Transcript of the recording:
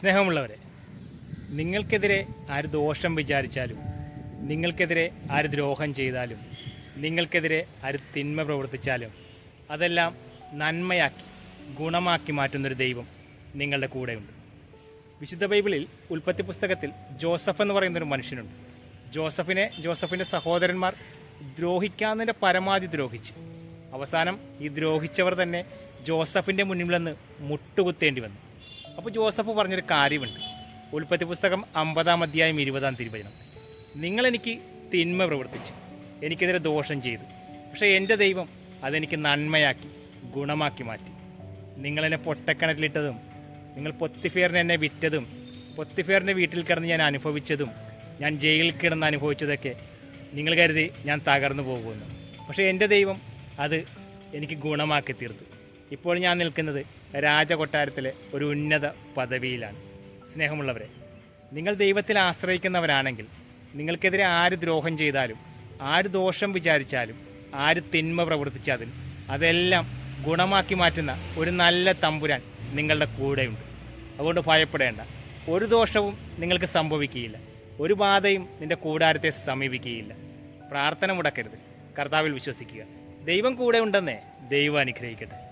സ്നേഹമുള്ളവരെ നിങ്ങൾക്കെതിരെ ആര് ദോഷം വിചാരിച്ചാലും നിങ്ങൾക്കെതിരെ ആര് ദ്രോഹം ചെയ്താലും നിങ്ങൾക്കെതിരെ ആര് തിന്മ പ്രവർത്തിച്ചാലും അതെല്ലാം നന്മയാക്കി ഗുണമാക്കി മാറ്റുന്നൊരു ദൈവം നിങ്ങളുടെ കൂടെയുണ്ട്. വിശുദ്ധ ബൈബിളിൽ ഉൽപ്പത്തി പുസ്തകത്തിൽ ജോസഫ് എന്ന് പറയുന്നൊരു മനുഷ്യനുണ്ട്. ജോസഫിനെ ജോസഫിന്റെ സഹോദരന്മാർ ദ്രോഹിക്കാന്നതിന്റെ പരമാവധി ദ്രോഹിച്ച് അവസാനം ഈ ദ്രോഹിച്ചവർ തന്നെ ജോസഫിന്റെ മുന്നിൽ നിന്ന് മുട്ടുകുത്തേണ്ടി വന്നു. അപ്പോൾ ജോസഫ് പറഞ്ഞൊരു കാര്യമുണ്ട്. ഉൽപ്പത്തി പുസ്തകം അമ്പതാം അധ്യായം ഇരുപതാം തിരുവചനം. നിങ്ങളെനിക്ക് തിന്മ പ്രവർത്തിച്ചു. എനിക്കെതിരെ ദോഷം ചെയ്തു. പക്ഷേ എന്റെ ദൈവം അതെനിക്ക് നന്മയാക്കി ഗുണമാക്കി മാറ്റി. നിങ്ങളെന്നെ പൊട്ടക്കിണറ്റിലിട്ടതും നിങ്ങൾ പൊത്തിഫേറിന് എന്നെ വിറ്റതും പൊത്തിഫേറിന്റെ വീട്ടിൽ കിടന്ന് ഞാൻ അനുഭവിച്ചതും ഞാൻ ജയിലിൽ കിടന്ന് അനുഭവിച്ചതൊക്കെ നിങ്ങൾ കരുതി ഞാൻ തകർന്നു പോകുമെന്ന് പക്ഷേ എന്റെ ദൈവം അത് എനിക്ക് ഗുണമാക്കി തീർത്തു ഇപ്പോൾ ഞാൻ നിൽക്കുന്നത് രാജകൊട്ടാരത്തിലെ ഒരു ഉന്നത പദവിയിലാണ്. സ്നേഹമുള്ളവരെ നിങ്ങൾ ദൈവത്തിൽ ആശ്രയിക്കുന്നവരാണെങ്കിൽ നിങ്ങൾക്കെതിരെ ആര് ദ്രോഹം ചെയ്താലും ആര് ദോഷം വിചാരിച്ചാലും ആര് തിന്മ പ്രവർത്തിച്ചാലും അതെല്ലാം ഗുണമാക്കി മാറ്റുന്ന ഒരു നല്ല തമ്പുരാൻ നിങ്ങളുടെ കൂടെയുണ്ട്. അതുകൊണ്ട് ഭയപ്പെടേണ്ട. ഒരു ദോഷവും നിങ്ങൾക്ക് സംഭവിക്കുകയില്ല. ഒരു ബാധയും നിന്റെ കൂടാരത്തെ സമീപിക്കുകയില്ല. പ്രാർത്ഥന മുടക്കരുത്. കർത്താവിൽ വിശ്വസിക്കുക. ദൈവം കൂടെ ഉണ്ടെന്നേ ദൈവം അനുഗ്രഹിക്കട്ടെ.